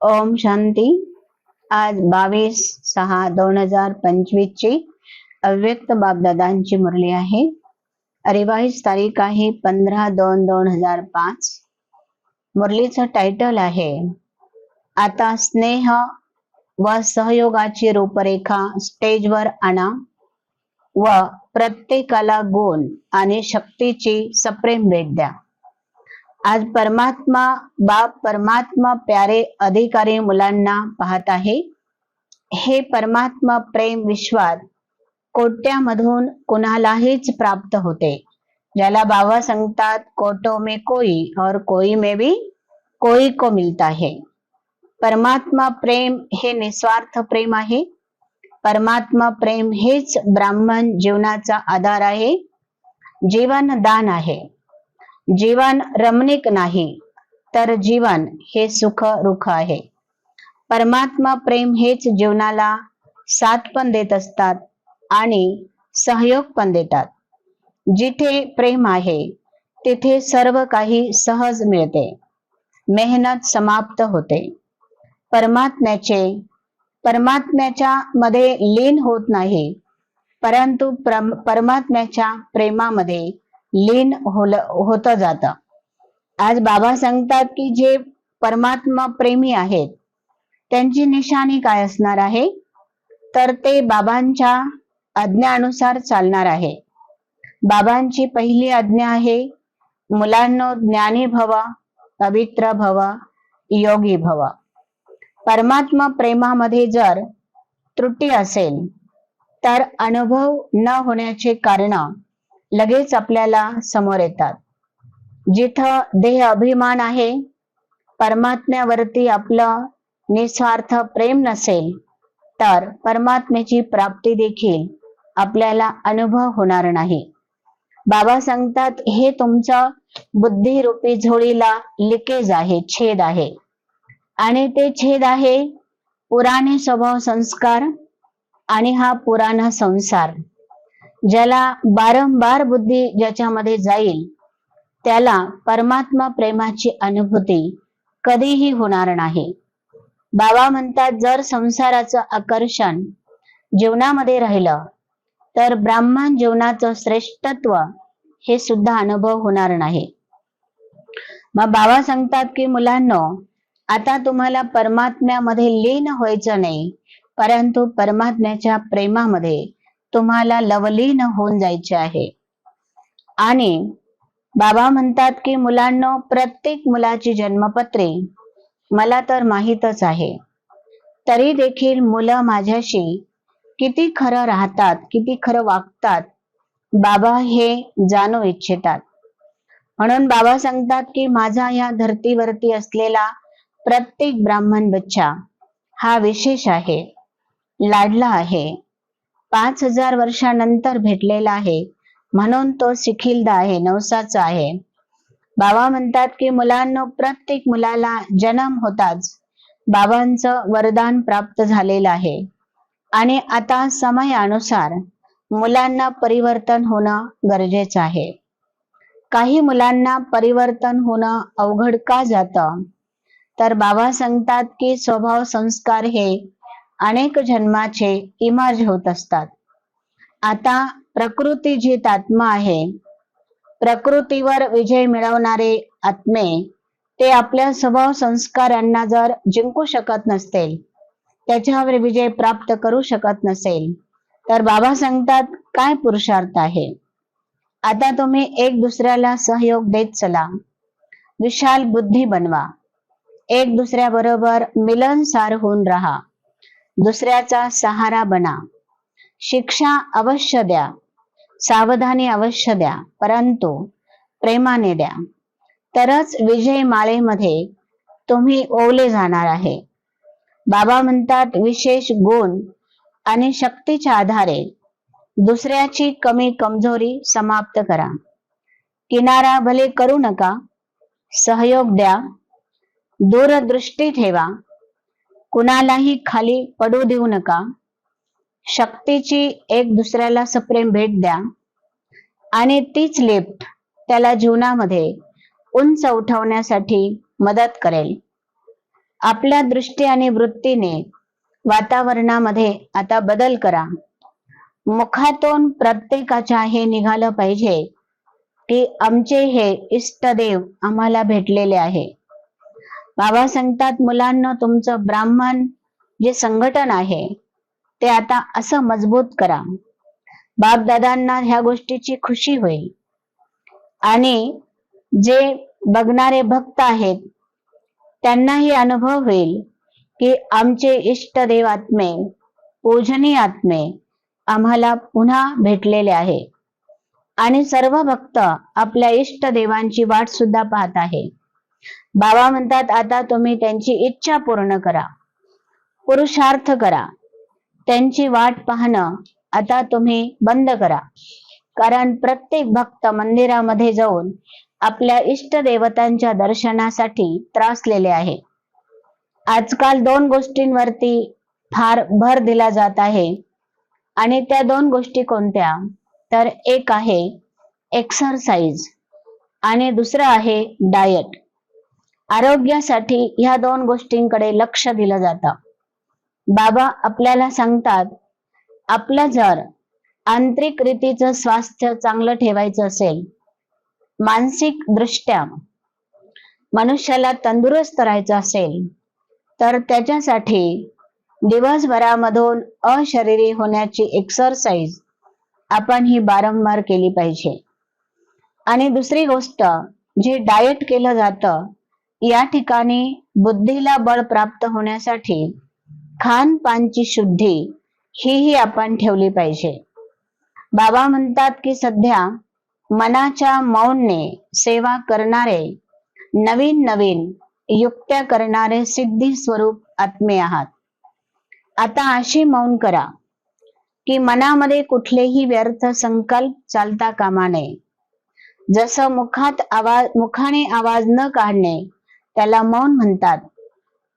ओम शांती. आज बावीस सहा दोन हजार पंचवीस ची अव्यक्त बापदादांची मुरली आहे. रिवाईज तारीख आहे पंधरा दोन दोन हजार पाच. मुरलीचं टायटल आहे आता स्नेह व सहयोगाची रूपरेखा स्टेजवर आणा व प्रत्येकाला गुण आणि शक्तीची सप्रेम भेट द्या. आज परमात्मा बाप परमात्मा प्यारे अधिकारी मुलांना पाहत आहे. हे परमात्मा प्रेम विश्वात कोट्यामधून कुणालाहीच प्राप्त होते. ज्याला बाबा सांगतात कोटो में कोई और कोई में भी कोई को मिलता है. परमात्मा प्रेम हे निस्वार्थ प्रेम आहे. परमात्मा प्रेम हेच ब्राह्मण जीवनाचा आधार आहे. जीवन दान आहे. जीवन रमणीक नाही तर जीवन हे सुख रुख आहे. परमात्मा प्रेम हेच जीवनाला साथ पण देत असतात आणि सहयोग पण देतात. जिथे प्रेम आहे तिथे सर्व काही सहज मिळते. मेहनत समाप्त होते. परमात्म्याचे परमात्म्याच्या मध्ये लीन होत नाही परंतु परमात्म्याच्या प्रेमामध्ये लीन होल होत जात. आज बाबा सांगतात की जे परमात्मा प्रेमी आहेत त्यांची निशाणी काय असणार आहे? तर ते बाबांच्या आज्ञानुसार चालणार आहे. बाबांची पहिली आज्ञा आहे मुलांनो ज्ञानी भव पवित्र भव योगी भव. परमात्मा प्रेमामध्ये जर त्रुटी असेल तर अनुभव न होण्याचे कारण लगेच आपल्याला समोर येतात. जिथं देह अभिमान आहे परमात्म्यावरती आपलं निस्वार्थ प्रेम नसेल तर परमात्म्याची प्राप्ती देखील आपल्याला अनुभव होणार नाही. बाबा सांगतात हे तुमचं बुद्धिरूपी झोळीला लिकेज आहे छेद आहे. आणि ते छेद आहे पुराणे स्वभाव संस्कार आणि हा पुराणा संसार. ज्याला बारंबार बुद्धी ज्याच्यामध्ये जाईल त्याला परमात्मा प्रेमाची अनुभूती कधीही होणार नाही. बाबा म्हणतात जर संसाराचं आकर्षण जीवनामध्ये राहिलं तर ब्राह्मण जीवनाचं श्रेष्ठत्व हे सुद्धा अनुभव होणार नाही. मग बाबा सांगतात की मुलांनो आता तुम्हाला परमात्म्यामध्ये लीन व्हायचं नाही परंतु परमात्म्याच्या प्रेमामध्ये तुम्हाला लवलीन होऊन जायचे आहे. आणि बाबा म्हणतात की मुलांनो प्रत्येक मुलाची जन्मपत्रे मला तर माहीतच आहे. तरी देखील मुलं माझ्याशी किती खरं राहतात किती खरं वागतात बाबा हे जाणू इच्छितात. म्हणून बाबा सांगतात की माझा या धर्तीवरती असलेला प्रत्येक ब्राह्मण बच्चा हा विशेष आहे लाडला आहे. पाच हजार वर्षानंतर भेटलेला आहे. म्हणून तो शिखिलदा आहे नवसाचा आहे. बाबा म्हणतात की मुलांना प्रत्येक मुलाला जन्म होताच बाबांचं वरदान प्राप्त झालेलं आहे. आणि आता समयानुसार मुलांना परिवर्तन होणं गरजेचं आहे. काही मुलांना परिवर्तन होणं अवघड का जातं? तर बाबा सांगतात की स्वभाव संस्कार हे अनेक जन्माचे इमर्ज होत असतात. आता प्रकृती जी आत्मा आहे. प्रकृतीवर विजय मिळवणारे आत्मे ते आपल्या स्वभाव संस्कारांना जर जिंकू शकत नसतील त्याच्यावर विजय प्राप्त करू शकत नसेल तर बाबा सांगतात काय पुरुषार्थ आहे? आता तुम्ही एक दुसऱ्याला सहयोग देत चला. विशाल बुद्धी बनवा. एक दुसऱ्याबरोबर मिलनसार होऊन राहा. दुसऱ्याचा सहारा बना. शिक्षा अवश्य द्या. सावधानी अवश्य द्या. परंतु प्रेमाने द्या. तरच विजय माळेमध्ये तुम्ही ओवले जाणार आहे. बाबा म्हणतात विशेष गुण आणि शक्तीच्या आधारे दुसऱ्याची कमी कमजोरी समाप्त करा. किनारा भले करू नका सहयोग द्या. दूरदृष्टी ठेवा. कुणालाही खाली पडू देऊ नका. शक्तीची एक दुसऱ्याला सप्रेम भेट द्या. आणि तीच लिफ्ट त्याला जीवनामध्ये उंच उठवण्यासाठी मदत करेल. आपल्या दृष्टी आणि वृत्तीने वातावरणामध्ये आता बदल करा. मुखातून प्रत्येकाच्या हे निघालं पाहिजे की आमचे हे इष्टदेव आम्हाला भेटलेले आहे. बाबा सांगतात मुलांना तुमचं ब्राह्मण जे संघटन आहे ते आता असं मजबूत करा. बाप दादांना ह्या गोष्टीची खुशी होईल. आणि जे बघणारे भक्त आहेत त्यांनाही अनुभव होईल की आमचे इष्टदेव आत्मे पूजनी आत्मे आम्हाला पुन्हा भेटलेले आहे आणि सर्व भक्त आपल्या इष्ट देवांची वाट सुद्धा पाहत आहे बाबा म्हणतात आता तुम्ही त्यांची इच्छा पूर्ण करा. पुरुषार्थ करा. त्यांची वाट पाहणं आता तुम्ही बंद करा. कारण प्रत्येक भक्त मंदिरामध्ये जाऊन आपल्या इष्ट देवतांच्या दर्शनासाठी त्रासलेले आहे. आजकाल दोन गोष्टींवरती फार भर दिला जात आहे. आणि त्या दोन गोष्टी कोणत्या? तर एक आहे एक्सरसाइज आणि दुसरं आहे डायट आरोग्यासाठी ह्या दोन गोष्टींकडे लक्ष दिलं जातं. बाबा आपल्याला सांगतात आपलं जर आंतरिक रीतीचं स्वास्थ्य चांगलं ठेवायचं असेल मानसिक दृष्ट्या मनुष्याला तंदुरुस्त राहायचं असेल तर त्याच्यासाठी दिवसभरामधून अशरीरी होण्याची एक्सरसाइज आपण ही वारंवार केली पाहिजे. आणि दुसरी गोष्ट जे डाएट केलं जातं या ठिकाणी बुद्धीला बळ प्राप्त होण्यासाठी खानपानची शुद्धी हीही आपण ठेवली पाहिजे. बाबा म्हणतात की सध्या मनाच्या मौनने सेवा करणारे नवीन नवीन युक्त्या करणारे सिद्धी स्वरूप आत्मे आहात. आता अशी मौन करा की मनामध्ये कुठलेही व्यर्थ संकल्प चालता कामा नये. जसं मुखात आवाज मुखाने आवाज न काढणे त्याला मौन म्हणतात.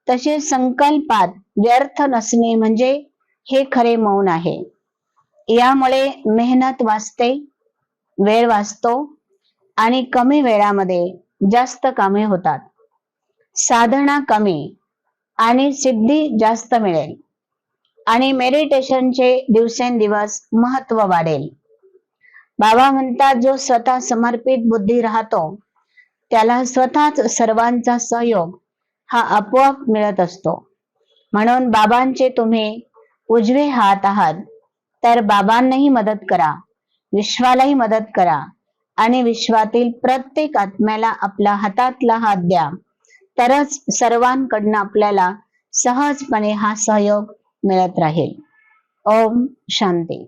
तसे संकल्पात व्यर्थ नसणे म्हणजे हे खरे मौन आहे. यामुळे मेहनत वाचते वेळ वाचतो आणि कमी वेळामध्ये जास्त कामे होतात. साधना कमी आणि सिद्धी जास्त मिळेल आणि मेडिटेशनचे दिवसेंदिवस महत्त्व वाढेल. बाबा म्हणतात जो स्वतः समर्पित बुद्धी राहतो त्याला स्वतःच सर्वांचा सहयोग हा आपोआप मिळत असतो. म्हणून बाबांचे तुम्ही उजवे हात आहात तर बाबांनाही मदत करा विश्वालाही मदत करा आणि विश्वातील प्रत्येक आत्म्याला आपला हातातला हात द्या. तरच सर्वांकडनं आपल्याला सहजपणे हा सहयोग मिळत राहील. ओम शांती.